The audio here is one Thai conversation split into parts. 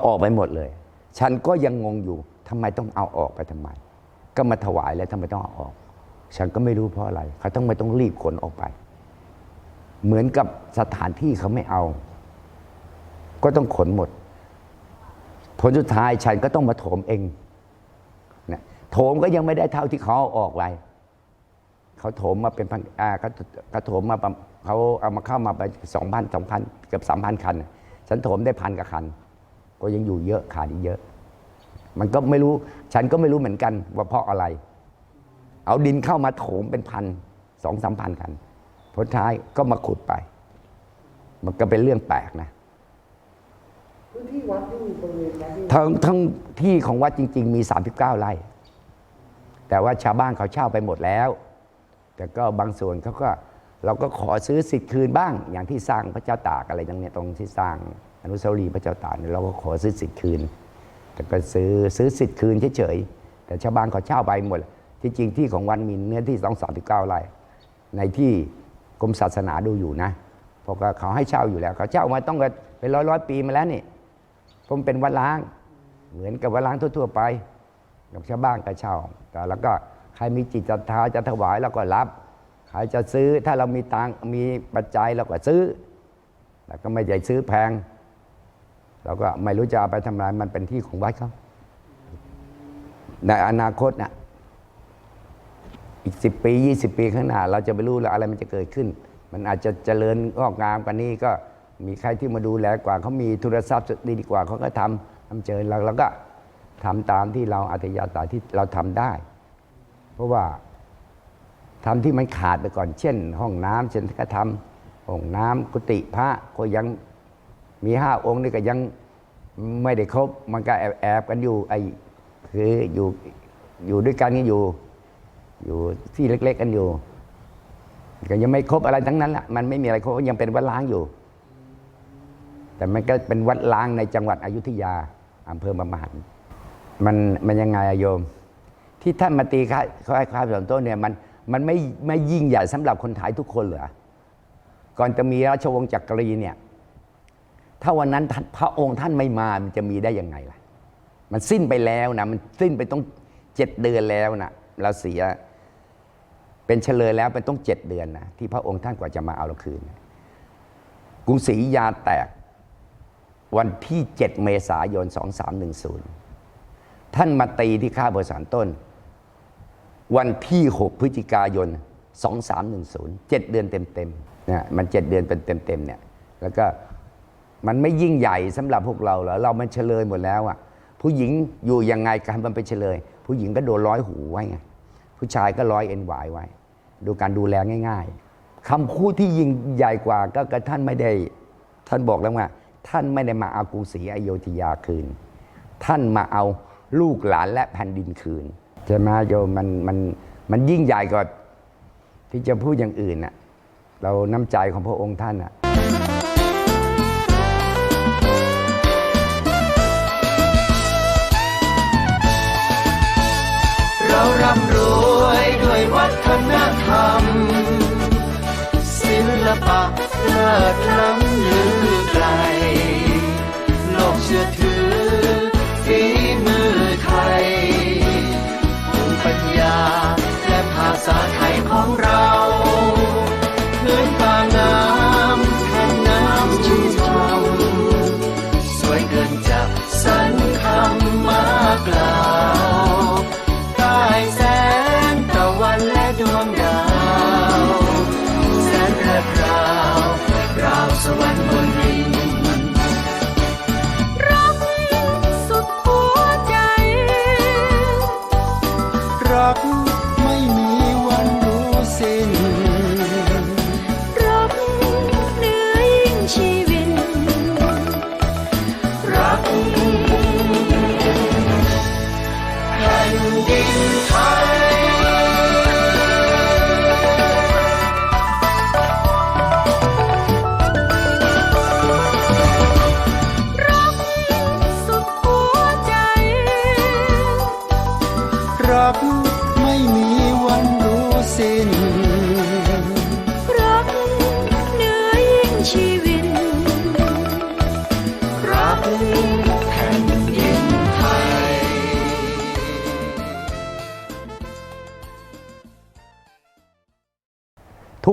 อาออกไปหมดเลย ฉันก็ยังงงอยู่ทำไมต้องเอาออกไปทำไม ก็มาถวายแล้วทำไมต้องเอาออก ฉันก็ไม่รู้เพราะอะไร เขาต้องไม่ต้องรีบขนออกไป เหมือนกับสถานที่เขาไม่เอา ก็ต้องขนหมด ผลสุดท้ายฉันก็ต้องมาโถมเองนะโถมก็ยังไม่ได้เท่าที่เขาเอาออกไปเขาโถมมาเป็นพันอ่าเขาเขาโถมมาเขาเอามาเข้ามาไปสองพันสองพันเกือบสามพันคัน ฉันโถมได้พันกับคัน ก็ยังอยู่เยอะขาดอีกเยอะ มันก็ไม่รู้ ฉันก็ไม่รู้เหมือนกันว่าเพราะอะไร เอาดินเข้ามาโถมเป็นพันสองสามพันกันผลท้ายก็มาขุดไป มันก็เป็นเรื่องแปลกนะพื้นที่วัดนี่บริเวณวัดนี่ทั้งทั้งที่ของวัดจริง ๆ มี 39ไร่แต่ว่าชาวบ้านเขาเช่าไปหมดแล้ว แต่ก็บางส่วนเขาก็เราก็ขอซื้อสิทธิ์คืนบ้าง อย่างที่สร้างพระเจ้าตากอะไรตรงเนี้ยตรงที่สร้าง อนุสาวรีย์พระเจ้าตากเนี่ยเราก็ขอซื้อสิทธิ์คืน แต่ก็ซื้อซื้อสิทธิ์คืนเฉยๆแต่ชาวบ้านเขาเช่าไปหมด ที่จริงที่ของวัดมีเนื้อที่2 39ไร่ในที่กรมศาสนาดูอยู่นะเพราะเขาให้เช่าอยู่แล้ว เขาเช่ามาต้องเป็นร้อยร้อยปีมาแล้วนี่ผมเป็นวัดล้าง เหมือนกับวัดล้างทั่ว ๆ ไปกับชาวบ้านก็เช่าแต่แล้วก็ใครมีจิตศรัทธาจะถวายเราก็รับใครจะซื้อถ้าเรามีตังมีปัจจัยเราก็ซื้อแต่ก็ไม่ใช่ซื้อแพง เราก็ไม่รู้จะเอาไปทำอะไรมันเป็นที่ของวัดเขาในอนาคตนะอีกสิบปี20ปีข้างหน้า เราจะไม่รู้แล้วอะไรมันจะเกิดขึ้น มันอาจจะเจริญงอกงามกว่านี้ก็มีใครที่มาดูแลกว่าเขามีทุนทรัพย์ดีดีกว่าเขาก็ทำทำเจริญเราเราก็ทำตามที่เราอัธยาศัยที่เราทำได้ เพราะว่าทำที่มันขาดไปก่อน เช่น ห้องน้ำเช่นก็ทำห้องน้ำกุฏิพระก็ยัง มีห้าองค์นี่ก็ยังไม่ได้ครบ มันก็แอบแอบกันอยู่ไอ้คืออยู่อยู่ด้วยกันกันอยู่ อยู่ที่เล็ก ๆ กันอยู่ก็ยังไม่ครบอะไรทั้งนั้นแหละมันไม่มีอะไรครบยังเป็นวัดล้างอยู่ แต่มันก็เป็นวัดล้างในจังหวัดอยุธยาอำเภอบางปะหันมันมันยังไงอโยม ที่ท่านมาตีค่าค่าค่าส่วนต้นเนี่ยมันมันไม่ไม่ยิ่งใหญ่สำหรับคนไทยทุกคนเหรอก่อนจะมีราชวงศ์จักรีเนี่ย ถ้าวันนั้นพระองค์ท่านไม่มามันจะมีได้ยังไงล่ะ มันสิ้นไปแล้วนะมันสิ้นไปต้องเจ็ดเดือนแล้วนะเราเสียเป็นเฉลยแล้วเป็นต้องเจ็ดเดือนนะที่พระองค์ท่านกว่าจะมาเอาเราคืน กรุงศรียาแตกวันที่7เมษายน2310ท่านมาตีที่ค่าบริษัทต้น วันที่ 6 พฤศจิกายน 2310 7 เดือนเต็มๆนี่ยมัน 7 เดือนเป็นเต็มๆเนี่ยแล้วก็ มันไม่ยิ่งใหญ่สำหรับพวกเราเหรอเรามันเฉลยหมดแล้วอะผู้หญิงอยู่ยังไงการมันเป็นเฉลย ผู้หญิงก็โดนร้อยหูไว้ไงผู้ชายก็ร้อยเอ็นหวายไว้ ดูการดูแลง่าย ๆคำพูดที่ยิ่งใหญ่กว่าก็กท่านไม่ได้ท่านบอกแล้วว่า ท่านไม่ได้มาเอากรุงศรีอยุธยาคืน ท่านมาเอาลูกหลานและแผ่นดินคืนใช่ไหมโยมมันมันมันยิ่งใหญ่กว่าที่จะพูดอย่างอื่นน่ะเราน้ำใจของพระองค์ท่านน่ะ ร่ำรวยด้วยวัฒนธรรม ศิลปะเลิศล้ำลือไกลโลกเชื่อถือฝีมือไทยภูมิปัญญาและภาษาไทย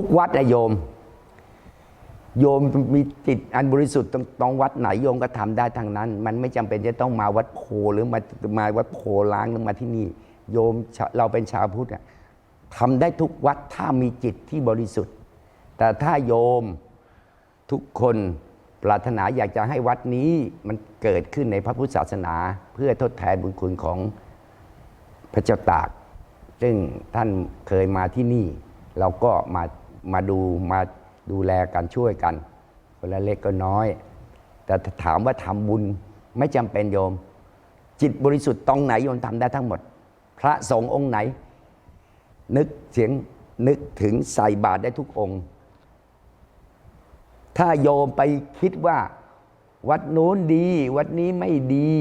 ทุกวัดอะโยม โยมมีจิตอันบริสุทธิ์ตรงตรงวัดไหนโยมก็ทำได้ทางนั้น มันไม่จำเป็นจะต้องมาวัดโพหรือมามาวัดโพล้างหรือมาที่นี่ โยมเราเป็นชาวพุทธทำได้ทุกวัดถ้ามีจิตที่บริสุทธิ์ แต่ถ้าโยมทุกคนปรารถนาอยากจะให้วัดนี้มันเกิดขึ้นในพระพุทธศาสนา เพื่อทดแทนบุญคุณของพระเจ้าตาก ซึ่งท่านเคยมาที่นี่ เราก็มา มาดูมาดูแลกันช่วยกันคนละเล็กก็น้อย แต่ถามว่าทำบุญไม่จำเป็นโยม จิตบริสุทธิ์ตรงไหนโยมทำได้ทั้งหมด พระสงฆ์องค์ไหน นึกเสียงนึกถึงใส่บาตรได้ทุกองค์ ถ้าโยมไปคิดว่า วัดโน้นดี วัดนี้ไม่ดี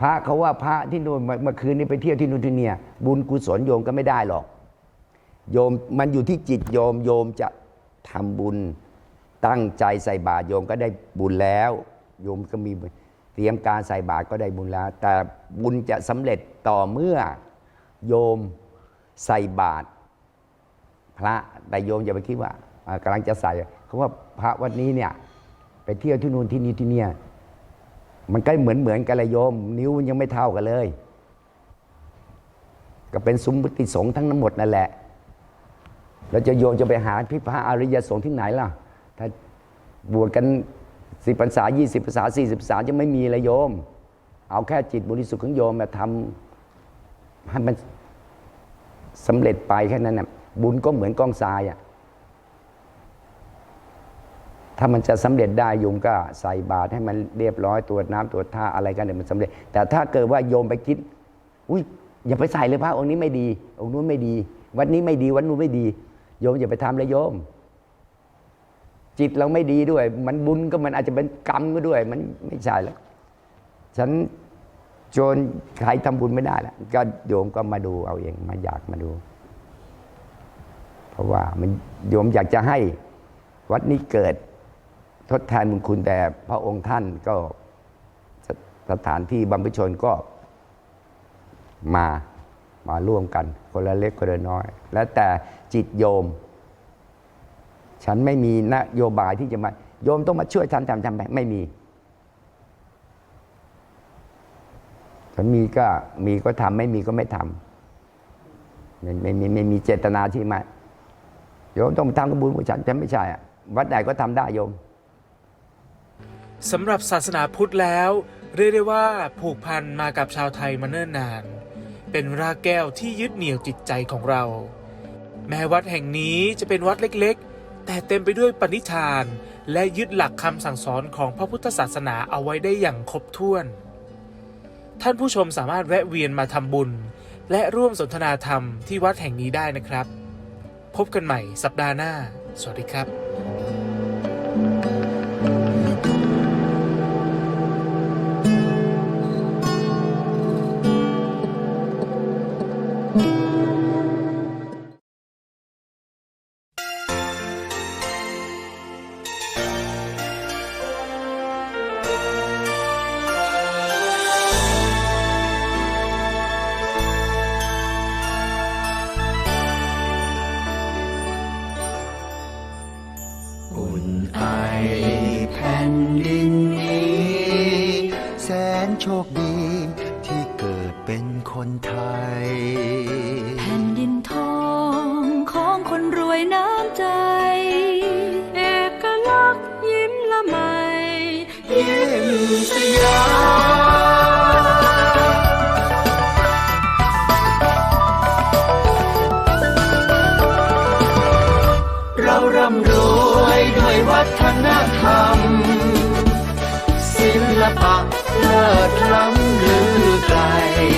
พระเขาว่าพระที่นู่นเมื่อเมื่อคืนนี้ไปเที่ยวที่นู่นที่เนี่ยบุญกุศลโยมก็ไม่ได้หรอก โยมมันอยู่ที่จิตโยมโยมจะทำบุญตั้งใจใส่บาตรโยมก็ได้บุญแล้ว โยมก็มีเตรียมการใส่บาตรก็ได้บุญแล้ว แต่บุญจะสำเร็จต่อเมื่อโยมใส่บาตรพระแต่โยมอย่าไปคิดว่ากำลังจะใส่เขาว่าพระวัดนี้เนี่ยไปเที่ยวที่นู่นที่นี่ที่เนี่ยมันก็เหมือนเหมือนกันเลยโยม นิ้วมันยังไม่เท่ากันเลย ก็เป็นสมมติสงทั้งนั้นหมดนั่นแหละ แล้วจะโยมจะไปหาพิพระอริยสงฆ์ที่ไหนล่ะ ถ้าบวชกันสิบพรรษายี่สิบพรรษาสี่สิบพรรษาจะไม่มีเลยโยม เอาแค่จิตบริสุทธิ์ของโยมมาทำให้มันสำเร็จไปแค่นั้นนะบุญก็เหมือนกองทรายอะถ้ามันจะสำเร็จได้โยมก็ใส่บาตรให้มันเรียบร้อยตรวจน้ำตรวจท่าอะไรกันเดี๋ยวมันสำเร็จ แต่ถ้าเกิดว่าโยมไปคิด อุ้ยอย่าไปใส่เลยพระองค์นี้ไม่ดี องค์นู้นไม่ดี วัดนี้ไม่ดีวัดนู้นไม่ดี โยมอย่าไปทำเลยโยม จิตเราไม่ดีด้วย มันบุญก็มันอาจจะเป็นกรรมก็ด้วย มันไม่ใช่แล้วฉันโจรใครทำบุญไม่ได้แล้วก็โยมก็มาดูเอาเองมาอยากมาดู เพราะว่ามันโยมอยากจะให้วัดนี้เกิดทดแทนบุญคุณแต่พระองค์ท่านก็สสถานที่บำเพ็ญชนก็มามาร่วมกัน คนละเล็กคนละน้อย แล้วแต่ จิตโยม ฉันไม่มีนโยบายที่จะมาโยมต้องมาช่วยฉันทำทำไปไม่มี ฉันมีก็มีก็ทำไม่มีก็ไม่ทำไม่ไม่ไม่ไม่มีเจตนาที่มาโยมต้องทำกระบุญของฉันฉันไม่ใช่อะวัดใดก็ทำได้โยมสำหรับศาสนาพุทธแล้ว เรียกได้ว่าผูกพันมากับชาวไทยมาเนิ่นนาน เป็นรากแก้วที่ยึดเหนี่ยวจิตใจของเรา แม้วัดแห่งนี้จะเป็นวัดเล็กๆ แต่เต็มไปด้วยปณิธาน และยึดหลักคำสั่งสอนของพระพุทธศาสนาเอาไว้ได้อย่างครบถ้วน ท่านผู้ชมสามารถแวะเวียนมาทำบุญ และร่วมสนทนาธรรมที่วัดแห่งนี้ได้นะครับ พบกันใหม่สัปดาห์หน้า สวัสดีครับ โชคดีที่เกิดเป็นคนไทย แผ่นดินทองของคนรวยนะ ลิศล้ำลือไกล